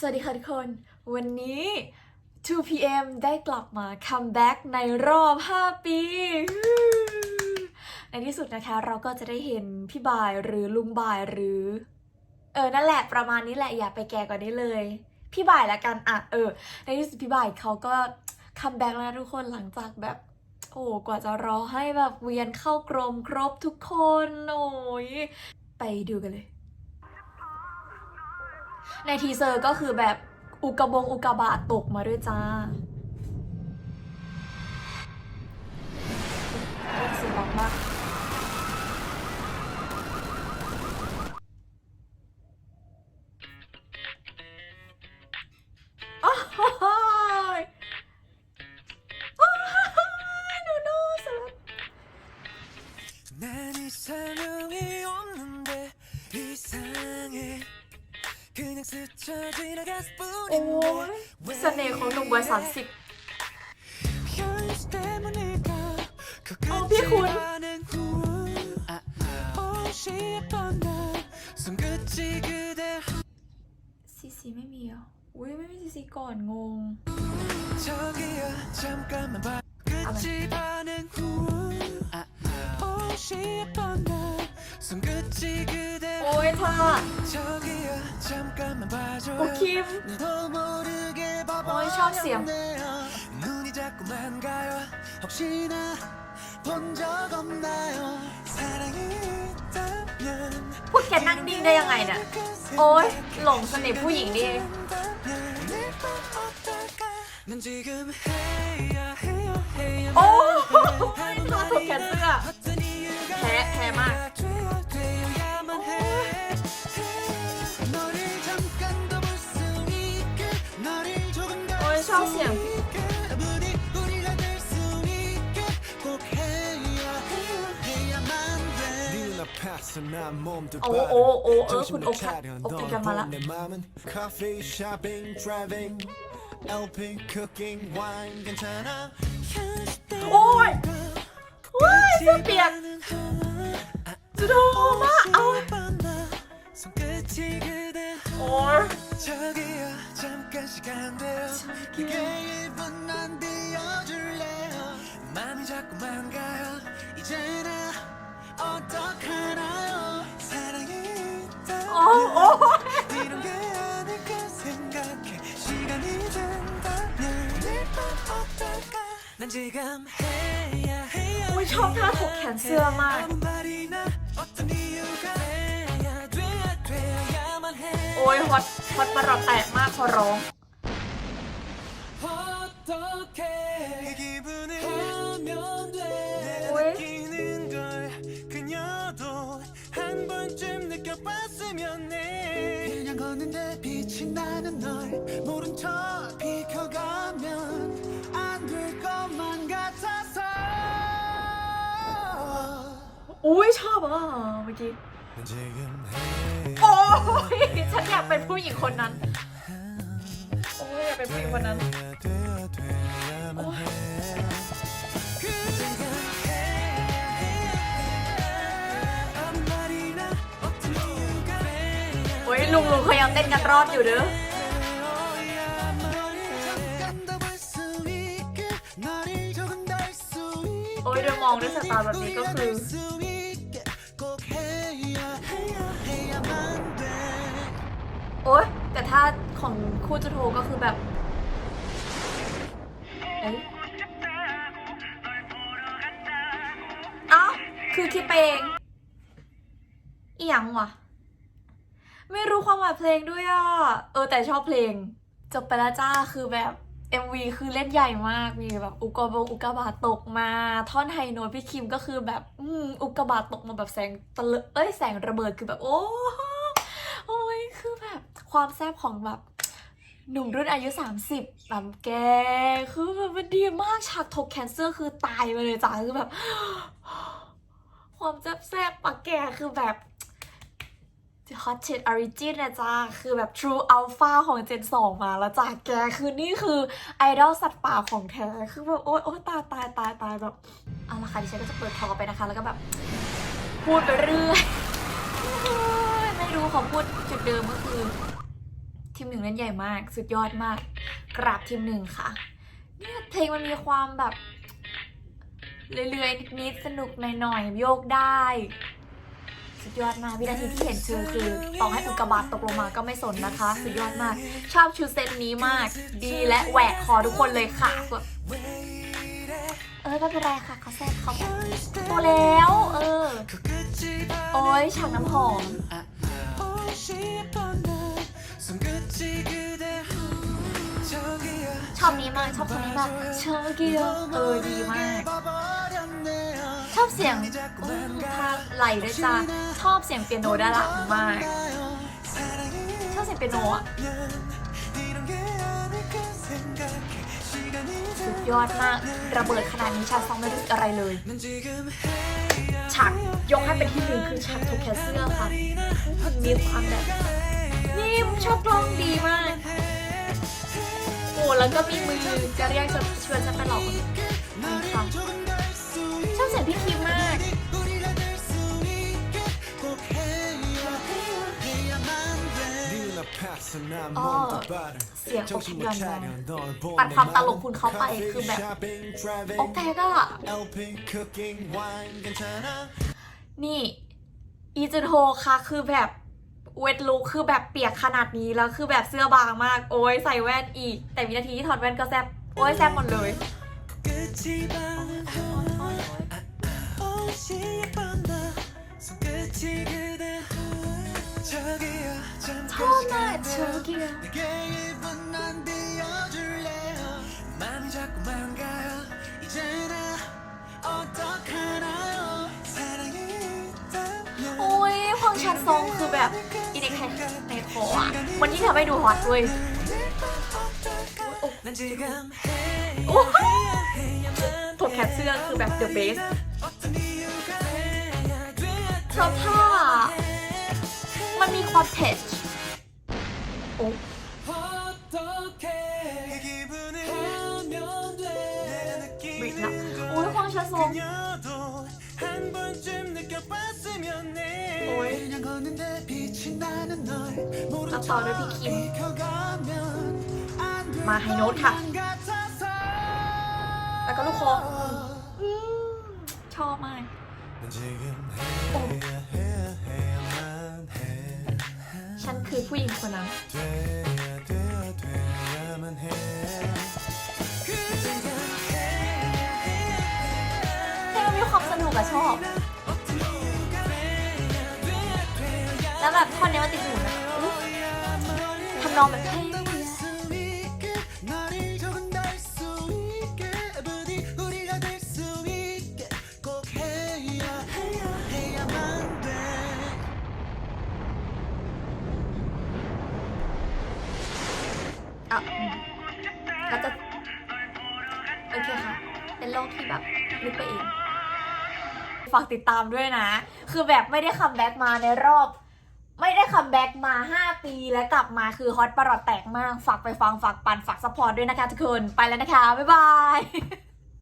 สวัสดีค่ะทุกคน วันนี้ 2PM ได้กลับมาคัมแบ็กในรอบ 5 ปี ในที่สุดนะคะเราก็จะได้เห็นพี่บายหรือลุงบายหรือ เออ นั่นแหละประมาณนี้แหละอย่าไปแก่กว่านี้เลย พี่บายละกันอะเออ ในที่สุดพี่บายเขาก็คัมแบ็กแล้วนะทุกคนหลังจากแบบ โอ้กว่าจะรอให้แบบเวียนเข้ากรมครบทุกคน โอ้ยไปดูกันเลย ในทีเซอร์ก็คือแบบอุกกาบงอุกกาบาตตกมาด้วยจ้าโอ้สียงดังมาก โอ้ยเสน่ห์ของหนุ่มวัยสามสิบโอ้พี่คุณซีซีไม่มีอะอุ้ยไม่มีซีซีก่อนงงอะไร โอ้ยพ่อโอ้คิม โอ้ยชอบเสียง พูดแกนั่งดิ้งได้ยังไงเนี่ย โอ้ยหลงเสน่ห์ผู้หญิงดิโอ้ตัวสุดแขนเสื้อ 高兴。โอ้โอ้โอ้เออคุณโอ๊คโอ๊คกลับมาละ Coffee shopping driving helping cooking wine กันชนะโอ้ยว้ายเสื้อเปียกจุดโทมาเอาโอ้ 저기요 잠깐 시간 돼요 저기요. 이게 1분 난 띄워줄래요 마음이 자꾸만 가요 이제 나 어떡하나요 사랑이 โอ้โอ้ 있다면 이런 게 아닐까 생각해 시간이 된다면 내밤 어떨까 난 지금 해야 해야 โอ้ยชอบท่าถกแขนเสื้อมาก 아무 ยฮอตฮอตประหลอดแตกมากพอร้อง 어떻게 그 기분을 하면 돼 왜? 내가 느끼는 걸 그녀도 한 번쯤 느껴봤으면 해 그냥 걷는데 빛이 나는 널 모른 척 비켜가면 안 될 것만 같아서 อุ้ยชอบอ่ะเมื่อกี้ 난 지금 해. โอ้ยฉันอยากเป็นผู้หญิงคนนั้น โอ้ยอยากเป็นผู้หญิงคนนั้นโอ้ยลุงลุงเขายังเต้นกันรอดอยู่เด้อโอ้ยเดี๋ยวมองด้วยสายตาแบบนี้ก็คือ ของคู่จุโทก็คือแบบเอ้ยเอ้าคือคิดไปเองอีหยังวะไม่รู้ความหมายเพลงด้วยอะ เออแต่ชอบเพลง จบไปแล้วจ้าคือแบบ MV คือเล่นใหญ่มาก มีแบบอุกกาบงอุกกาบาตกมา ท่อนไฮโน้ตพี่คิมก็คือแบบ อืมอุกกาบาตกมาแบบแสงตะเลเอ้ยแสงระเบิดคือแบบ โอ้โความแซ่บของแบบหนุ่มรุ่นอายุ 30แบบแก คือแบบมันดีมากฉากถกแคนเซอร์คือตายไปเลยจ้าคือแบบ ความแซ่บๆปะแกคือแบบ Hot Shit Origin นะจ้าคือแบบ True Alpha ของ Gen 2 มาแล้วจ้าแกคือนี่คือไอดอลสัตว์ป่าของแท้ คือแบบ โอ๊ยโอ๊ยตายตายตายตายแบบเอาละค่ะดิฉันก็จะเปิดทอไปนะคะ แล้วก็แบบ พูดไปเรื่อย ไม่รู้เขาพูดจุดเดิมก็คือ ทีมหนึ่งเล่นใหญ่มาก สุดยอดมาก กราบทีมหนึ่งค่ะเนี่ยเพลงมันมีความแบบเรื่อยๆนิดๆสนุกหน่อยๆโยกได้ สุดยอดมากวินาทีที่เห็นคือคือต่อให้อุกกาบาตตกลงมาก็ไม่สนนะคะ สุดยอดมาก ชอบชุดเซตนี้มาก ดีและแหวกคอทุกคนเลยค่ะแบบเออไม่เป็นไรค่ะเขาแซ่บเขาแบบโตแล้ว เออ โอ้ยฉากน้ำหอม ชอบนี้มากชอบคนนี้มากชอบเกเออดีมาก ชอบเสียงถ้าไหลด้วยจ้าชอบเสียงเปียโนด้านหลังมาก ชอบเสียงเปียโนอะสุดยอดมาก ระเบิดขนาดนี้ชาซองไม่รู้อะไรเลยฉากยกให้เป็นที่หนึ่งคือฉากถูกแคสเสื้อค่ะ มีความแบบ นี่ชอบกล้องดีมาก โอ้แล้วก็มีมือจะเรียกชวนฉันไปหลอกนอื่ค่ะชอบเสียงพี่คิมมากเสียงโอเคุณยอนปัดความตลกคุณเขาไปคือแบบโอเคก็ นี่อีจุนโฮค่ะคือแบบ เวทลุคคือแบบเปียกขนาดนี้แล้วคือแบบเสื้อบางมาก โอ้ยใส่แว่นอีก แต่วินาทีที่ถอดแว่นก็แซบโอ้ยแซบหมดเลยโอ้ยของชันซองคือแบบ ท็ในคออะมันยิ่งทำให้ดูฮอตด้วยโอ้โหถกแคนเสื้อคือแบบเดอะเบสเพราะถ้ามันมีความเผ็ดโอ้บิดนะโอ้ยฟังชาซง ยเราต่อด้วยพี่คิม มาไฮโน้ตค่ะ แล้วก็ลูกคอชอบมากฉันคือผู้หญิงคนนั้นเพลมีความสนุกอะชอบ แล้วแบบท่อนนี้มันติดหูนะทำนองแบบเท่ก็จะโอเคค่ะ เป็นโลกที่แบบนึกไปเอง ฝากติดตามด้วยนะ คือแบบไม่ได้คัมแบ็กมาในรอบ ไม่ได้คัมแบ็กมา 5 ปีและกลับมาคือฮอตประหลอดแตกมาก ฝากไปฟัง ฝากปันฝากสปอร์ตด้วยนะคะทุกคน ไปแล้วนะคะ บ๊ายบาย